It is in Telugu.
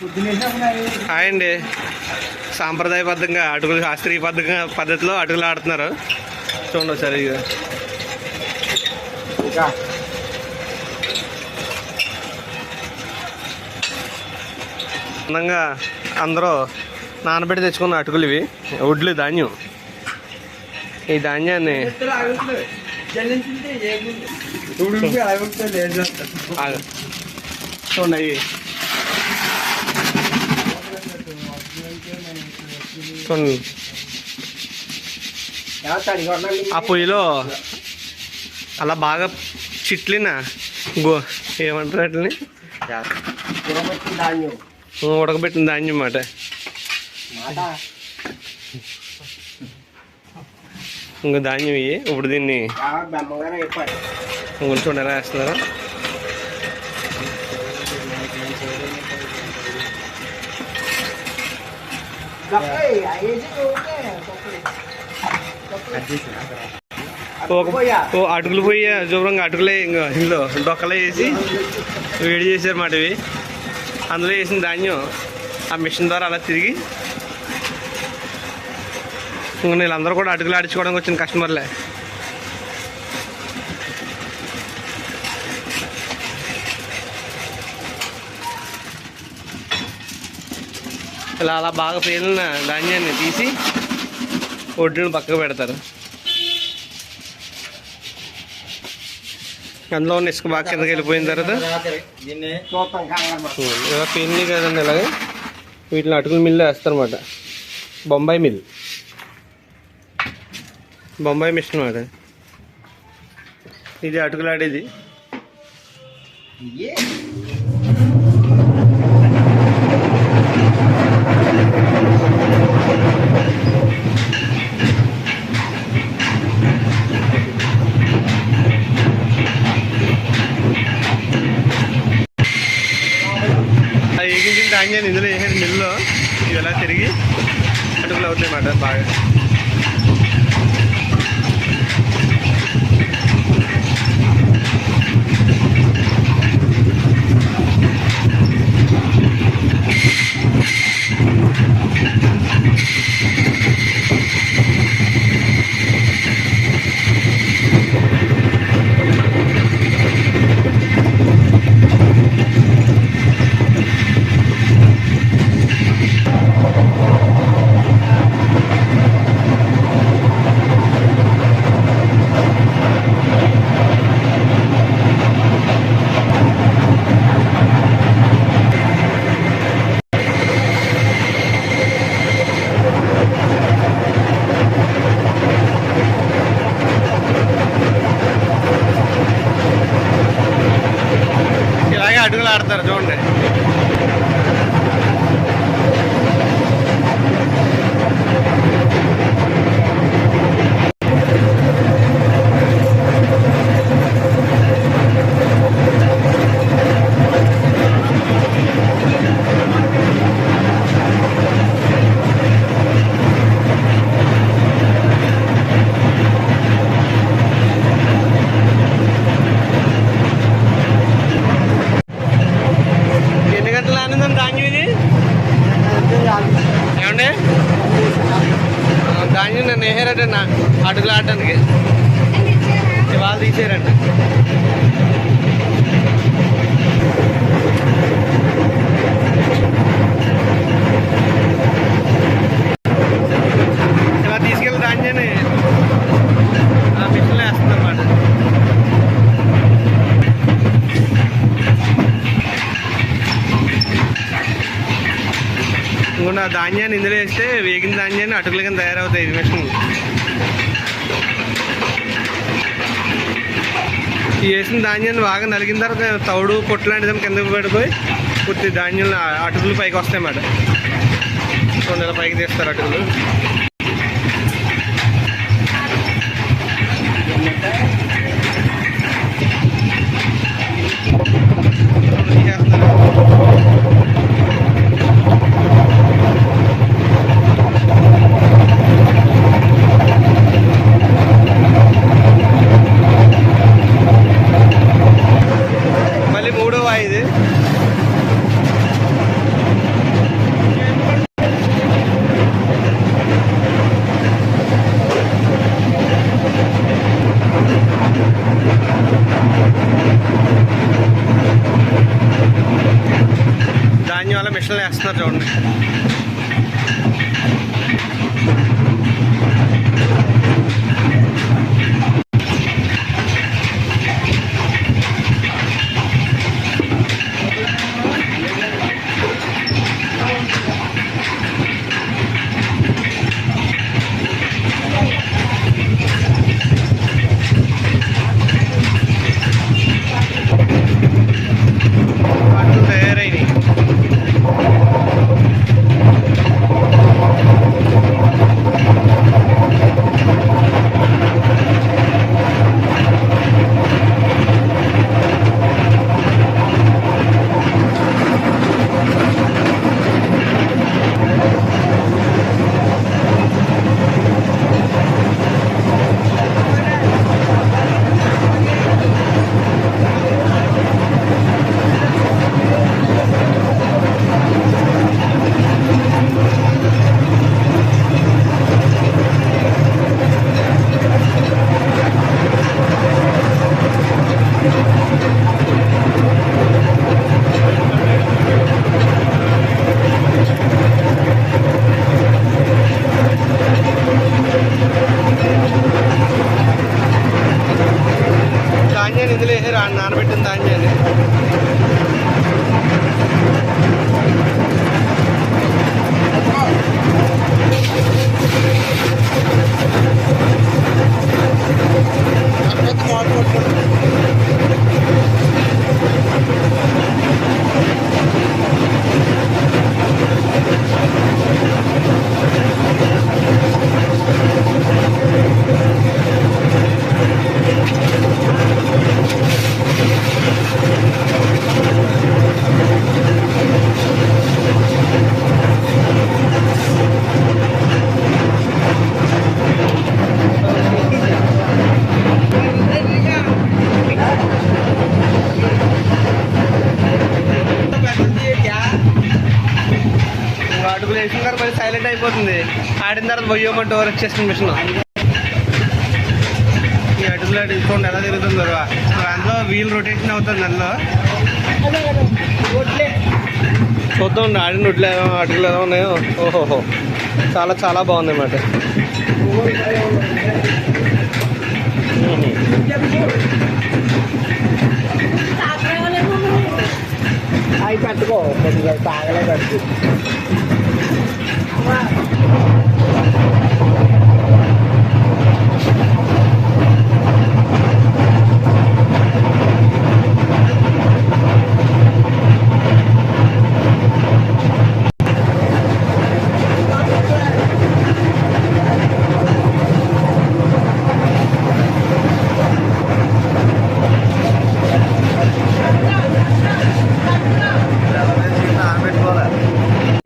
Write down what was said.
హాయ్ అండి సాంప్రదాయబద్ధంగా అటుకులు శాస్త్రీయ పద్ధతిగా పద్ధతిలో అటుకులు ఆడుతున్నారు. చూడండి ఒకసారి అందంగా అందరూ నానబెట్టి తెచ్చుకున్న అటుకులు ఇవి. వడ్లు ధాన్యం. ఈ ధాన్యాన్ని. చూడండి. అవి చూడండి ఆ పొయ్యిలో అలా బాగా చిట్లిన గో ఏమంటారు వాటిని? ఉడకబెట్టిన ధాన్యం మాట ఇంకో ధాన్యం ఇవి ఇప్పుడు దీన్ని ఇంకొంచెం ఎలా వేస్తున్నారో. ఓ అటుకులు పోయి శుభ్రంగా అటుకులే ఇంకా ఇందులో డొక్కలే వేసి వేడి చేశారు మాట ఇవి అందులో వేసిన ధాన్యం ఆ మిషన్ ద్వారా అలా తిరిగి ఇంకా వీళ్ళందరూ కూడా అటుకులు ఆడించుకోవడానికి వచ్చిన కస్టమర్లే ఇలా అలా బాగా పేలిన ధాన్యాన్ని తీసి ఒడ్డును పక్కకు పెడతారు. అందులో ఉన్న ఇసుక బాగా కిందకి వెళ్ళిపోయిన తర్వాత ఇలా పెయిన్లీ కదండి ఇలాగే. వీటిని అటుకుల మిల్లు వేస్తారన్నమాట. బొంబాయి మిల్. బొంబాయి మిషన్ అన్నమాట ఇది అటుకులాడేది. tayo. అడుగులు ఆడతారు చూడండి ఎన్ని గంటలు ఆనందం ధాన్యం ఇది ఏమండి ఆ, ధాన్యం నన్ను వేసారట నా అడుగులు ఇవాళ తీసారంట ఇలా తీసుకెళ్ళి ధాన్యాన్ని ఆ మిషన్లో వేస్తుందన్నమాట ఇంకొన్న ధాన్యాన్ని ఇందులో వేస్తే వేగిన ధాన్యాన్ని అటుకుల కింద తయారవుతాయి ఇది మిషన్ ఈ వేసిన ధాన్యాన్ని బాగా నలిగిన తర్వాత తౌడు పొట్టు లాంటిది కిందకు పడిపోయి పూర్తి ధాన్యం అటుకులు పైకి వస్తాయి అన్నమాట చూడండి నెల పైకి తీస్తారు అటుకులు తీసేస్తున్నారు. మళ్ళీ మూడో వాయిది ధాన్యం వల్ల మిషన్లు వేస్తున్నారు చూడండి ధాన్యాన్ని ఇందులో వేసారు ఆ నానబెట్టిన ధాన్యాన్ని ఇంకా అడుగులు వేసిన తర్వాత మళ్ళీ సైలెంట్ అయిపోతుంది. ఆడిన తర్వాత బొయ్యమంటే ఓవర్ వచ్చేసిన మిషన్. ఈ అడుగు చూడండి ఎలా తిరుగుతుందో. అందులో వీల్ రొటేషన్ అవుతుంది అందులో. చూద్దాం ఆడిన వడ్లు ఏదో అడుగులు ఎలా ఉన్నాయో. ఓహోహో. చాలా చాలా బాగుంది అన్నమాట. అవి పెట్టుకో. కొద్దిగా తాగలే పెట్టుకో. Wow.